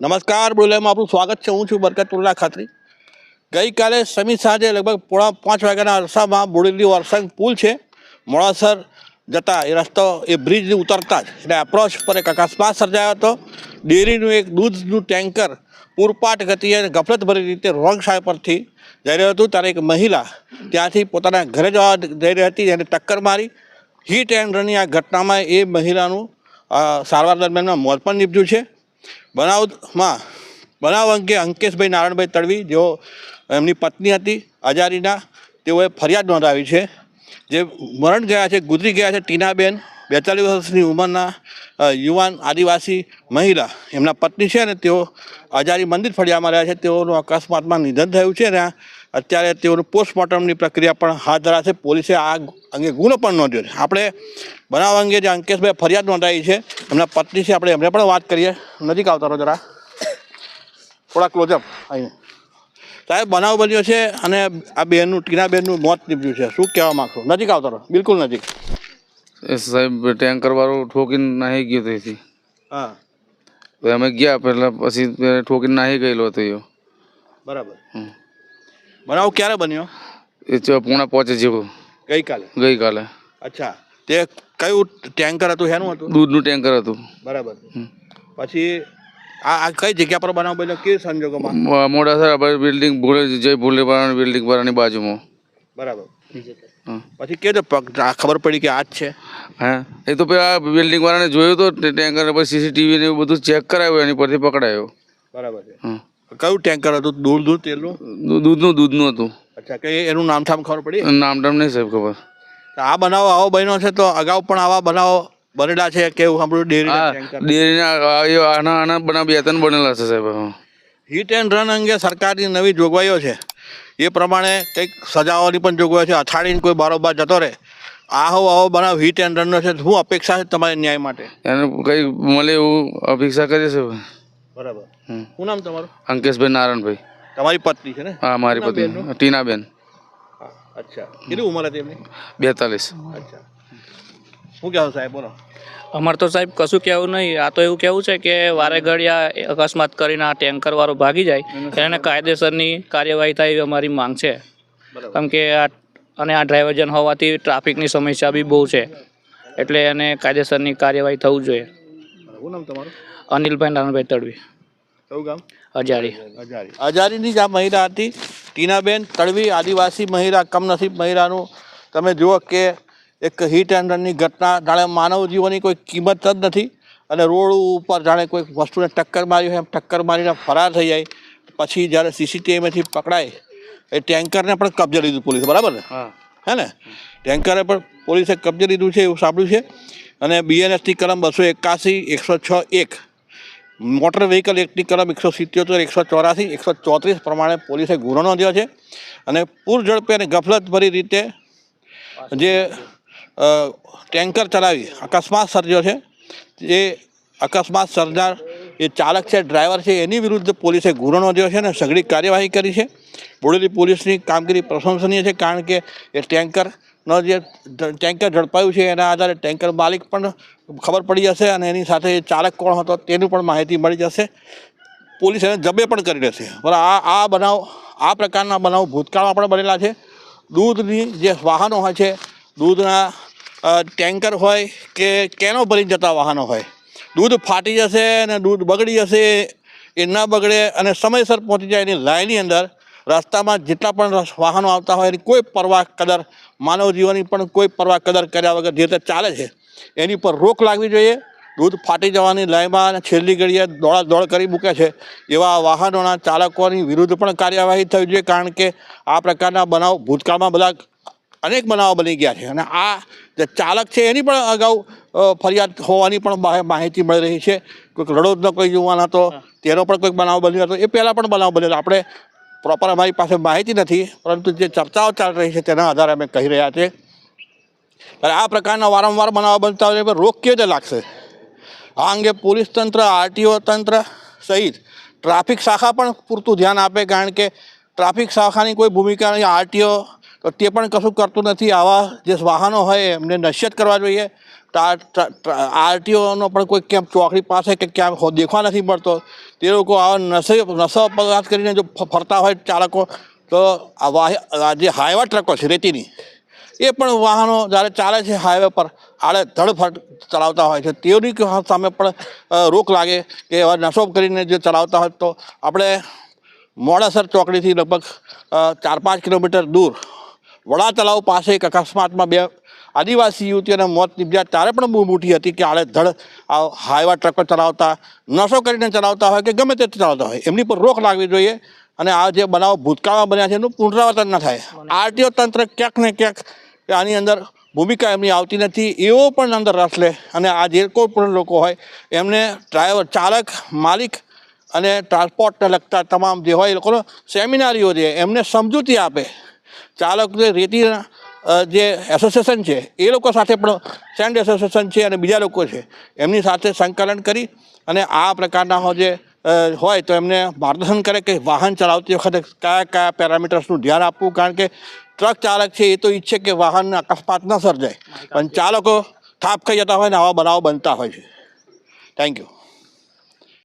નમસ્કાર, બોલેમાં આપણું સ્વાગત છે. હું છું બરકતુલ્લા ખાતરી. ગઈકાલે સમી સાંજે લગભગ પોણા પાંચ વાગ્યાના અરસામાં બોડેલી વરસાદ પુલ છે. મોડાસર જતા એ રસ્તો એ બ્રિજ ઉતરતા જ એટલે એપ્રોચ પર એક અકસ્માત સર્જાયો હતો. ડેરીનું એક દૂધનું ટેન્કર પૂરપાટ ગતિએ અને ગફલતભરી રીતે રોંગ સાઈડ પરથી જઈ રહ્યું હતું. ત્યારે એક મહિલા ત્યાંથી પોતાના ઘરે જવા જઈ રહી હતી એને ટક્કર મારી. હીટ એન્ડ રનની આ ઘટનામાં એ મહિલાનું સારવાર દરમિયાનમાં મોત પણ નીપજ્યું છે. બનાવમાં બનાવ અંગે અંકેશભાઈ નારાયણભાઈ તડવી, જેઓ એમની પત્ની હતી અજારીના તેઓએ ફરિયાદ નોંધાવી છે, જે મરણ ગયા છે, ગુજરી ગયા છે ટીનાબેન, બેતાલીસ વર્ષની ઉંમરના યુવાન આદિવાસી મહિલા. એમના પત્ની છે અને તેઓ અજારી મંદિર ફળિયામાં રહ્યા છે. તેઓનું અકસ્માતમાં નિધન થયું છે અને અત્યારે તેઓનું પોસ્ટમોર્ટમની પ્રક્રિયા પણ હાથ ધરાશે. પોલીસે આ અંગે ગુનો પણ નોંધ્યો છે. આપણે બનાવ અંગે જે અંકેશભાઈ ફરિયાદ નોંધાવી છે એમના પત્ની છે આપણે એમને પણ વાત કરીએ. નજીક આવતા રહો જરા. થોડા ક્લોઝઅપ અહીં સાહેબ બનાવ બન્યો છે અને આ બેનનું ટીનાબેનનું મોત નીપજ્યું છે. શું કહેવા માગશો? નજીક આવતા રહો. બિલકુલ નજીક. એ સાહેબ ટેન્કર વાળું ઠોકીને નાહી ગયો ત્યાંથી હા. તો અમે ગયા પહેલાં પછી ઠોકીને નાહી ગયેલો હતો એ બરાબર. બનાવ ક્યારે બન્યો? એ તો પૂણા પહોંચે જેવો. ગઈકાલે? ગઈકાલે. અચ્છા. તે કયું ટેન્કર હતું શેનું હતું? દૂધનું ટેન્કર હતું. બરાબર. પછી આ આ કઈ જગ્યા પર બનાવ બન્યો? કે સંજોગોમાં? મોડાસર બિલ્ડિંગ ભૂલે જય ભૂલેવાળાની બિલ્ડિંગ વાળાની બાજુમાં. બરાબર. પછી કે આ ખબર પડી કે આ જ છે? હા? એ તો પેલા બિલ્ડિંગ વાળાને જોયું તો ટેન્કર પછી સીસીટીવી ને એવું બધું ચેક કરાવ્યું એની પરથી પકડાયો. બરાબર છે. હા કયું ટેન્કર હતું? દૂધ દૂધ તેલનું? દૂધનું દૂધનું હતું. અચ્છા કે એનું નામ ઠામ ખબર પડી? નામ ટામ નહીં સાહેબ ખબર. આ બનાવ આવો બન્યો છે તો અગાઉ પણ આવા બનાવો બનેલા છે કેવું સાંભળ્યું? ડેરી ડેરીના આના આના બના બે ત્રણ બનેલા છે સાહેબ હિટ એન્ડ રન અંગે સરકારની નવી જોગવાઈઓ છે. એ પ્રમાણે કંઈક સજાઓની પણ જોગવાઈ છે. અથાડીને કોઈ બારોબાર જતો રહે. આહો આવો બનાવ હિટ એન્ડ રનનો છે. શું અપેક્ષા છે તમારી ન્યાય માટે? એને કંઈક મળે એવું અપેક્ષા કરીએ છે બરાબર. હમ. શું નામ તમારું? અંકેશભાઈ નારાયણભાઈ. તમારી પત્ની છે ને? હા મારી પત્ની? ટીનાબેન. હા, અચ્છા. કેટલી ઉંમર હતી એમની? બેતાલીસ. અચ્છા. શું કહેવું સાહેબ બોલો. અમારે તો સાહેબ કશું કહેવું નહીં. આ તો એવું કહેવું છે કે વારે ઘડિયા અકસ્માત કરીને આ ટેન્કર વાળો ભાગી જાય. એને કાયદેસરની કાર્યવાહી થાય એવી અમારી માંગ છે. બરાબર. કેમ કે આ અને આ ડ્રાઈવરજન હોવાથી ટ્રાફિકની સમસ્યા બી બહુ છે. એટલે એને કાયદેસરની કાર્યવાહી થવું જોઈએ. શું નામ તમારું? અનિલભાઈ નારાયણભાઈ તડવી. કયું ગામ? અજારી. અજારી. અજારીની જ આ મહિલા હતી. ટીનાબેન તળવી આદિવાસી મહિલા કમનસીબ મહિલાનું તમે જુઓ કે એક હિટ એન્ડ રનની ઘટના. જાણે માનવ જીવનની કોઈ કિંમત જ નથી. અને રોડ ઉપર જાણે કોઈ વસ્તુને ટક્કર મારી હોય એમ ટક્કર મારીને ફરાર થઈ જાય. પછી જ્યારે સીસીટીવીમાંથી પકડાય એ ટેન્કરને પણ કબજે લીધું પોલીસે. બરાબર ને? હે. ને? ટેન્કરે પણ પોલીસે કબજે લીધું છે એવું સાંભળ્યું છે. અને બીએનએસની કલમ બસો એકાસી એકસો છ એક મોટર વ્હીકલ એક્ટની કલમ એકસો સિત્યોતેર, એકસો ચોરાસી, એકસો ચોત્રીસ પ્રમાણે પોલીસે ગુનો નોંધ્યો છે અને પૂર ઝડપે અને ગફલતભરી રીતે જે ટેન્કર ચલાવી અકસ્માત સર્જ્યો છે. એ અકસ્માત સર્જનાર એ ચાલક છે, ડ્રાઈવર છે, એની વિરુદ્ધ પોલીસે ગુનો નોંધ્યો છે અને સઘળી કાર્યવાહી કરી છે. બોડેલી પોલીસની કામગીરી પ્રશંસનીય છે કારણ કે એ ટેન્કરનો જે ટેન્કર ઝડપાયું છે એના આધારે ટેન્કર માલિક પણ ખબર પડી જશે અને એની સાથે ચાલક કોણ હતો તેનું પણ માહિતી મળી જશે. પોલીસ એને જબે પણ કરી લેશે બરાબર આ આ બનાવ, આ પ્રકારના બનાવ ભૂતકાળમાં પણ બનેલા છે. દૂધની જે વાહનો હોય છે, દૂધના ટેન્કર હોય કે કેનો ભરી જતા વાહનો હોય. દૂધ ફાટી જશે અને દૂધ બગડી જશે, એ ન બગડે અને સમયસર પહોંચી જાય એની લાઈનની અંદર રસ્તામાં જેટલા પણ વાહનો આવતા હોય એની કોઈ પરવા કદર માનવ જીવનની પણ કોઈ પરવા કદર કર્યા વગર જે રીતે ચાલે છે, એની પર રોક લાગવી જોઈએ. દૂધ ફાટી જવાની લયમાં અને છેલ્લી ઘડીએ દોડા દોડ કરી મૂકે છે. એવા વાહનોના ચાલકોની વિરુદ્ધ પણ કાર્યવાહી થવી જોઈએ કારણ કે આ પ્રકારના બનાવ ભૂતકાળમાં બધા અનેક બનાવો બની ગયા છે અને આ જે ચાલક છે એની પણ અગાઉ ફરિયાદ હોવાની પણ માહિતી મળી રહી છે. કોઈક રડોદનો કોઈ યુવાન હતો, તેનો પણ કોઈક બનાવ બન્યો હતો, એ પહેલાં પણ બનાવ બનેલો આપણે પ્રોપર અમારી પાસે માહિતી નથી, પરંતુ જે ચર્ચાઓ ચાલી રહી છે તેના આધારે અમે કહી રહ્યા છીએ. ત્યારે આ પ્રકારના વારંવાર બનાવવા બનતા હોય રોક કેવી રીતે લાગશે? આ અંગે પોલીસ તંત્ર, આરટીઓ તંત્ર સહિત ટ્રાફિક શાખા પણ પૂરતું ધ્યાન આપે, કારણ કે ટ્રાફિક શાખાની કોઈ ભૂમિકા નહીં, આરટીઓ તે પણ કશું કરતું નથી. આવા જે વાહનો હોય એમને નશ્યત કરવા જોઈએ. આરટીઓનો પણ કોઈ ક્યાંક ચોકડી પાસે કે ક્યાંક દેખવા નથી મળતો. તે લોકો આવા નશે નશો પદાર્થ કરીને જો ફરતા હોય ચાલકો, તો આ જે હાઈવા ટ્રકો છે રેતીની, એ પણ વાહનો જ્યારે ચાલે છે હાઈવે પર, આડે ધડફડ ચલાવતા હોય છે. તેઓની સામે પણ રોક લાગે કે એવા નશો કરીને જે ચલાવતા હોય તો આપણે મોડાસર ચોકડીથી લગભગ ચાર પાંચ કિલોમીટર દૂર વડા તલાવ પાસે એક અકસ્માતમાં બે આદિવાસી યુવતીઓના મોત નીપજ્યા ત્યારે પણ બહુ મોટી હતી કે આડે ધડ આ હાઈવા ટ્રકો ચલાવતા, નશો કરીને ચલાવતા હોય કે ગમે તે ચલાવતા હોય, એમની પર રોક લાગવી જોઈએ. અને આ જે બનાવો ભૂતકાળમાં બન્યા છે, એનું પુનરાવર્તન ન થાય. આરટીઓ તંત્ર ક્યાંક ને ક્યાંક આની અંદર ભૂમિકા એમની આવતી નથી, એવો પણ અંદર રસ લે. અને આ જે કોઈ પણ લોકો હોય, એમને ડ્રાઈવર, ચાલક, માલિક અને ટ્રાન્સપોર્ટને લગતા તમામ જે હોય એ લોકોનો સેમિનારીઓ છે એમને સમજૂતી આપે. ચાલક રેતી જે એસોસિએશન છે એ લોકો સાથે પણ સેન્ડ એસોસિએશન છે અને બીજા લોકો છે એમની સાથે સંકલન કરી અને આ પ્રકારના જે હોય તો એમને માર્ગદર્શન કરે કે વાહન ચલાવતી વખતે કયા કયા પેરામીટર્સનું ધ્યાન આપવું કારણ કે ટ્રક ચાલક છે એ તો ઈચ્છે કે વાહન અકસ્માત ન સર્જાય. પણ ચાલકો થાપ ખાઈ જતા હોય ને આવા બનાવો બનતા હોય છે. Thank you